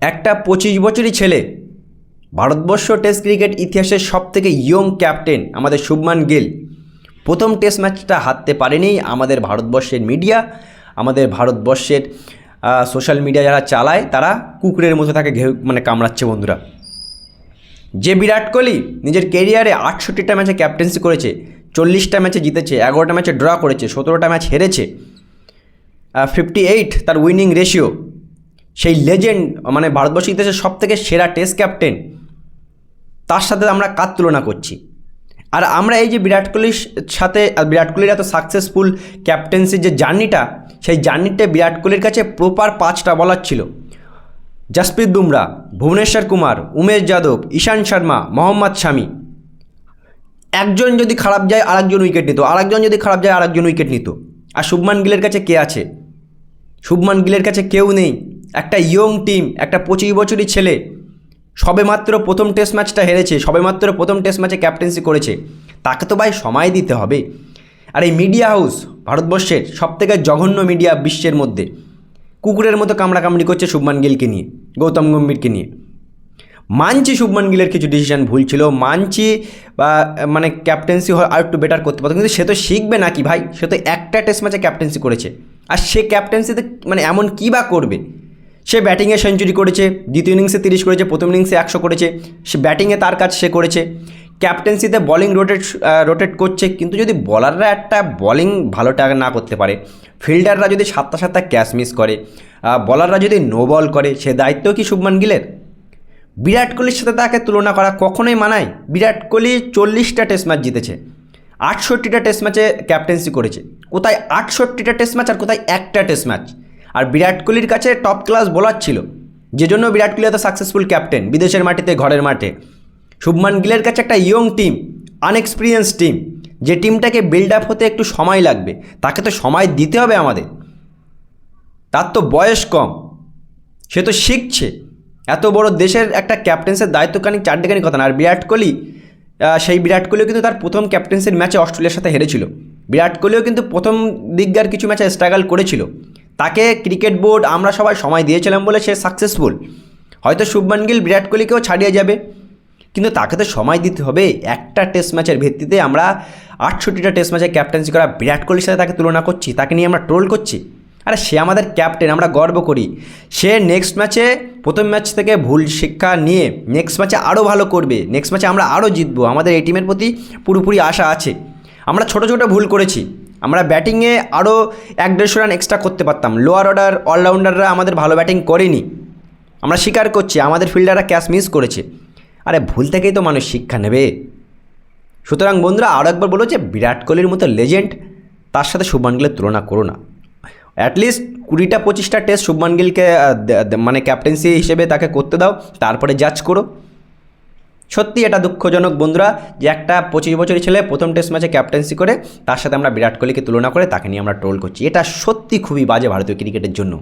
একটা পঁচিশ বছরই ছেলে। ভারতবর্ষ টেস্ট ক্রিকেট ইতিহাসের সব থেকে ইয়ং ক্যাপ্টেন আমাদের শুভমান গিল। প্রথম টেস্ট ম্যাচটা হারতে পারেনি আমাদের ভারতবর্ষের মিডিয়া আমাদের ভারতবর্ষের সোশ্যাল মিডিয়া যারা চালায় তারা কুকুরের মতো তাকে ঘেউ মানে কামড়াচ্ছে বন্ধুরা। যে বিরাট কোহলি নিজের কেরিয়ারে আটষট্টিটা ম্যাচে ক্যাপ্টেন্সি করেছে, চল্লিশটা ম্যাচে জিতেছে, এগারোটা ম্যাচে ড্র করেছে, সতেরোটা ম্যাচ হেরেছে। ফিফটি এইট তার উইনিং রেশিও সেই লেজেন্ড মানে ভারতবর্ষ ইতিহাসের সব থেকে সেরা টেস্ট ক্যাপ্টেন তার সাথে আমরা কার তুলনা করছি? আর আমরা এই যে বিরাট কোহলির সাথে বিরাট কোহলির এত সাকসেসফুল ক্যাপ্টেন্সির যে জার্নিটা, সেই জার্নিটা বিরাট কোহলির কাছে প্রপার পাঁচটা বলার ছিল। জসপ্রীত বুমরা, ভুবনেশ্বর কুমার, উমেশ যাদব, ঈশান শর্মা, মোহাম্মদ শামি। একজন যদি খারাপ যায়, আরেকজন উইকেট নিত। আরেকজন যদি খারাপ যায়, আরেকজন উইকেট নিত। আর শুভমান গিলের কাছে কে আছে? শুভমান গিলের কাছে কেউ নেই। একটা ইয়ং টিম একটা পঁচিশ বছরই ছেলে সবেমাত্র প্রথম টেস্ট ম্যাচটা হেরেছে সবেমাত্র প্রথম টেস্ট ম্যাচে ক্যাপ্টেন্সি করেছে। তাকে তো ভাই সময় দিতে হবে। আর এই মিডিয়া হাউস ভারতবর্ষের সবথেকে জঘন্য মিডিয়া বিশ্বের মধ্যে, কুকুরের মতো কামড়াকামড়ি করছে শুভমান গিলকে নিয়ে, গৌতম গম্ভীরকে নিয়ে। মানছি শুভমান গিলের কিছু ডিসিশন ভুল ছিল, মানছি বা মানে ক্যাপ্টেন্সি হয় আর একটু বেটার করতে পারতো, কিন্তু সে তো শিখবে নাকি ভাই? সে তো একটা টেস্ট ম্যাচে ক্যাপ্টেন্সি করেছে। আর সে ক্যাপ্টেন্সিতে মানে এমন কী বা করবে? সে ব্যাটিংয়ে সেঞ্চুরি করেছে, দ্বিতীয় ইনিংসে তিরিশ করেছে, প্রথম ইনিংসে একশো করেছে। সে ব্যাটিংয়ে তার কাজ সে করেছে। ক্যাপ্টেন্সিতে বলিং রোটেট রোটেট করছে, কিন্তু যদি বলাররা একটা বলিং ভালোটা না করতে পারে ফিল্ডাররা যদি সাতটা সাতটা ক্যাচ মিস করে বলাররা যদি নো বল করে, সে দায়িত্ব কি শুভমান গিলের? বিরাট কোহলির সাথে তাকে তুলনা করা কখনোই মানায়। বিরাট কোহলি চল্লিশটা টেস্ট ম্যাচ জিতেছে, আটষট্টিটা টেস্ট ম্যাচে ক্যাপ্টেন্সি করেছে। কোথায় আটষট্টিটা টেস্ট ম্যাচ আর কোথায় একটা টেস্ট ম্যাচ আর বিরাট কোহলির কাছে টপ ক্লাস বোলার ছিল। যে জন্য বিরাট কোহলি এত সাকসেসফুল ক্যাপ্টেন বিদেশের মাটিতে, ঘরের মাঠে। শুভমান গিলের কাছে একটা ইয়ং টিম আনএক্সপিরিয়েন্স টিম যে টিমটাকে বিল্ড আপ হতে একটু সময় লাগবে। তাকে তো সময় দিতে হবে আমাদের। তার তো বয়স কম। সে তো শিখছে। এত বড় দেশের একটা ক্যাপ্টেন্সের দায়িত্বখানি চারটেখানি কথা না। আর বিরাট কোহলি সেই বিরাট কোহলিও কিন্তু তার প্রথম ক্যাপ্টেন্সির ম্যাচে অস্ট্রেলিয়ার সাথে হেরেছিল। বিরাট কোহলিও কিন্তু প্রথম দিককার কিছু ম্যাচে স্ট্রাগল করেছিল। তাকে ক্রিকেট বোর্ড আমরা সবাই সময় দিয়েছিলাম বলে সে সাকসেসফুল হয়তো শুভমান গিল, বিরাট কোহলিকেও ছাড়িয়ে যাবে। কিন্তু তাকে তো সময় দিতে হবে। একটা টেস্ট ম্যাচের ভিত্তিতে আমরা আটষট্টিটা টেস্ট ম্যাচে ক্যাপ্টেন্সি করা বিরাট কোহলির সাথে তাকে তুলনা করছি, তাকে নিয়ে আমরা ট্রোল করছি। আরে সে আমাদের ক্যাপ্টেন আমরা গর্ব করি। সে নেক্সট ম্যাচে প্রথম ম্যাচ থেকে ভুল শিক্ষা নিয়ে নেক্সট ম্যাচে আরও ভালো করবে। নেক্সট ম্যাচে আমরা আরও জিতবো। আমাদের এই টিমের প্রতি পুরোপুরি আশা আছে। আমরা ছোটো ছোটো ভুল করেছি। আমরা ব্যাটিংয়ে আরও এক দেড়শো রান এক্সট্রা করতে পারতাম। লোয়ার অর্ডার অলরাউন্ডাররা আমাদের ভালো ব্যাটিং করেনি। আমরা স্বীকার করছি, আমাদের ফিল্ডাররা ক্যাচ মিস করেছে। আরে ভুল থেকেই তো মানুষ শিক্ষা নেবে। সুতরাং বন্ধুরা আরও একবার বলো যে বিরাট কোহলির মতো লেজেন্ড তার সাথে শুভমান গিলের তুলনা করো না। অ্যাটলিস্ট কুড়িটা, পঁচিশটা টেস্ট শুভমান গিলকে মানে ক্যাপ্টেন্সি হিসেবে তাকে করতে দাও, তারপরে জাজ করো। সত্যি এটা দুঃখজনক বন্ধুরা যে একটা পঁচিশ বছরের ছেলে প্রথম টেস্ট ম্যাচে ক্যাপ্টেন্সি করে, তার সাথে আমরা বিরাট কোহলিকে তুলনা করে তাকে নিয়ে আমরা ট্রোল করছি। এটা সত্যি খুবই বাজে ভারতীয় ক্রিকেটের জন্য।